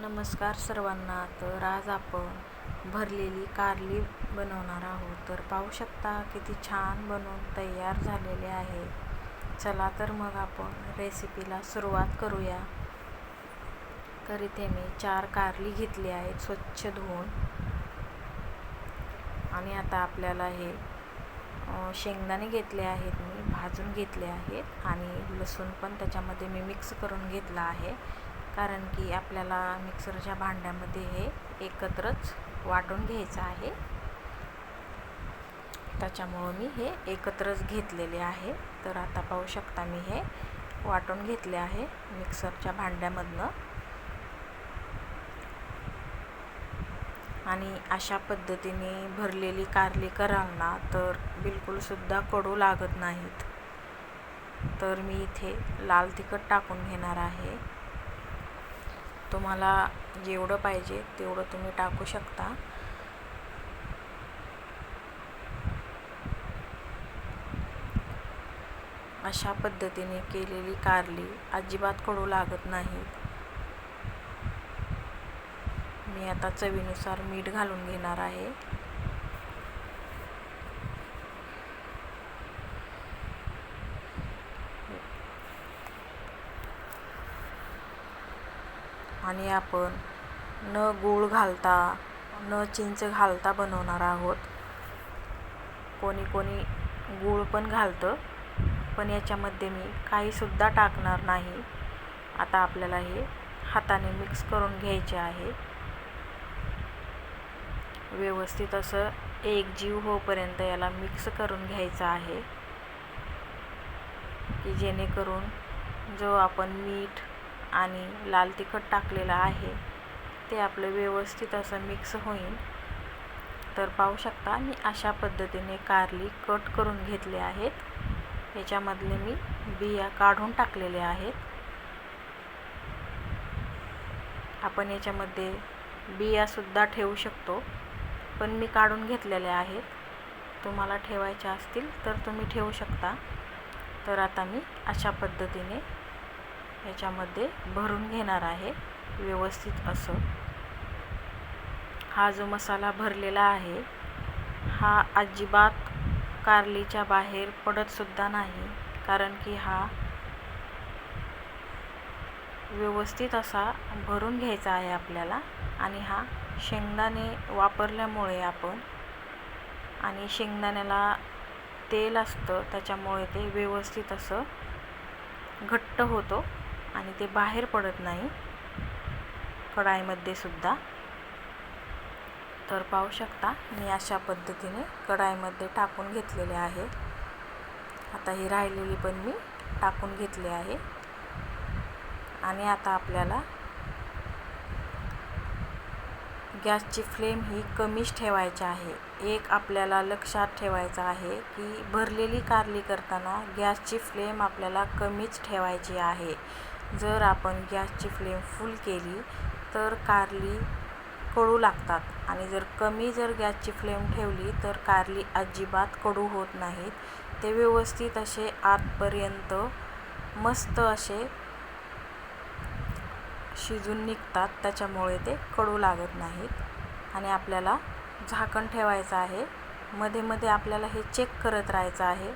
नमस्कार सर्वांना. तर आज आपण भरलेली कारली बनवणार आहोत. तर पाहू शकता किती छान बनवून तयार झालेले आहे. चला तर मग आपण रेसिपीला सुरुवात करूया. तर इथे मी चार कारली घेतली आहेत स्वच्छ धुवून. आणि आता आपल्याला हे शेंगदाणे घेतले आहेत मी भाजून घेतले आहेत. आणि लसूण पण त्याच्यामध्ये मी मिक्स करून घेतला आहे. कारण की आपल्याला मिक्सरच्या भांड्यामध्ये हे एकत्रच वाटून घ्यायचं आहे. त्याच्यामुळं मी हे एकत्रच घेतलेले आहे. तर आता पाहू शकता मी हे वाटून घेतले आहे मिक्सरच्या भांड्यामधनं. आणि अशा पद्धतीने भरलेली कारली कराल ना तर बिलकुलसुद्धा कडू लागत नाहीत. तर मी इथे लाल तिखट टाकून घेणार आहे. तुम्हाला जेवढं पाहिजे तेवढं तुम्ही टाकू शकता. अशा पद्धतीने केलेली कारली अजिबात कडू लागत नाही. मी आता चवीनुसार मीठ घालून घेणार आहे. आणि आपण न गूळ घालता न चिंच घालता बनवणार आहोत. कोणी कोणी गूळ पण घालतं पण याच्यामध्ये मी काहीसुद्धा टाकणार नाही. आता आपल्याला हे हाताने मिक्स करून घ्यायचे आहे. व्यवस्थित असं एक जीव होईपर्यंत याला मिक्स करून घ्यायचं आहे. की जेणेकरून जो आपण मीठ आणि लाल तिखट टाकलेलं आहे. ते आपलं व्यवस्थित असं मिक्स होईल. तर पाहू शकता मी अशा पद्धतीने कारली कट करून घेतले आहेत. याच्यामधले मी बिया काढून टाकलेले आहेत. आपण याच्यामध्ये बियासुद्धा ठेवू शकतो पण मी काढून घेतलेले आहेत. तुम्हाला ठेवायच्या असतील तर तुम्ही ठेवू शकता. तर आता मी अशा पद्धतीने ह्याच्यामध्ये भरून घेणार आहे व्यवस्थित असं. हा जो मसाला भरलेला आहे हा अजिबात कारलीच्या बाहेर पडतसुद्धा नाही कारण की हा व्यवस्थित असा भरून घ्यायचा आहे आपल्याला आणि हा शेंगदाणे वापरल्यामुळे आपण आणि शेंगदाण्याला तेल असतं त्याच्यामुळे ते व्यवस्थित असं घट्ट होतो. आणि ते बाहेर पडत नाही. कढाईमध्ये सुद्धा. तर पाहू शकता मी अशा पद्धतीने कढाईमध्ये टाकून घेतलेले आहे. आता ही राहिलेली पण मी टाकून घेतली आहे. आणि आता आपल्याला गॅसची फ्लेम ही कमीच ठेवायची आहे. एक आपल्याला लक्षात ठेवायचं आहे की भरलेली कारली करताना गॅसची फ्लेम आपल्याला कमीच ठेवायची आहे. जर आपण गॅसची फ्लेम फुल केली तर कारली कडू लागतात. आणि जर कमी जर गॅसची फ्लेम ठेवली तर कारली अजिबात कडू होत नाहीत. ते व्यवस्थित असे आतपर्यंत मस्त असे शिजून निघतात. त्याच्यामुळे ते कडू लागत नाहीत. आणि आपल्याला झाकण ठेवायचं आहे. मध्ये मध्ये आपल्याला हे चेक करत राहायचं आहे.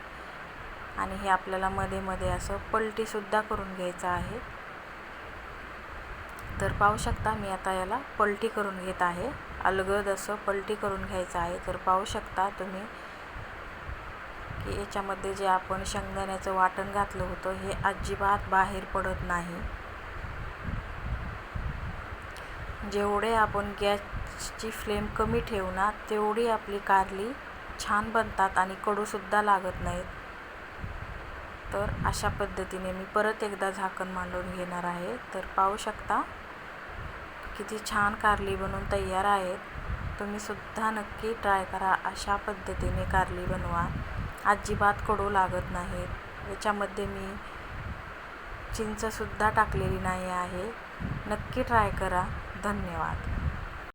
आणि हे आपल्याला मध्ये मध्ये असं पलटीसुद्धा करून घ्यायचं आहे. तर पाहू शकता मी आता याला पलटी करून घेत आहे. अलगद असं पलटी करून घ्यायचं आहे. तर पाहू शकता तुम्ही की याच्यामध्ये जे आपण शेंगदाण्याचं वाटण घातलं होतं हे अजिबात बाहेर पडत नाही. जेवढे आपण गॅसची फ्लेम कमी ठेवू ना तेवढी आपली कारली छान बनतात आणि कडूसुद्धा लागत नाहीत. तर अशा पद्धतीने मी परत एकदा झाकण मांडून घेणार आहे. तर पाहू शकता किती छान कारली बनवून तयार आहेत. तुम्हीसुद्धा नक्की ट्राय करा अशा पद्धतीने कारली बनवा. अजिबात कडू लागत नाहीत. याच्यामध्ये मी चिंचसुद्धा टाकलेली नाही आहे. नक्की ट्राय करा. धन्यवाद.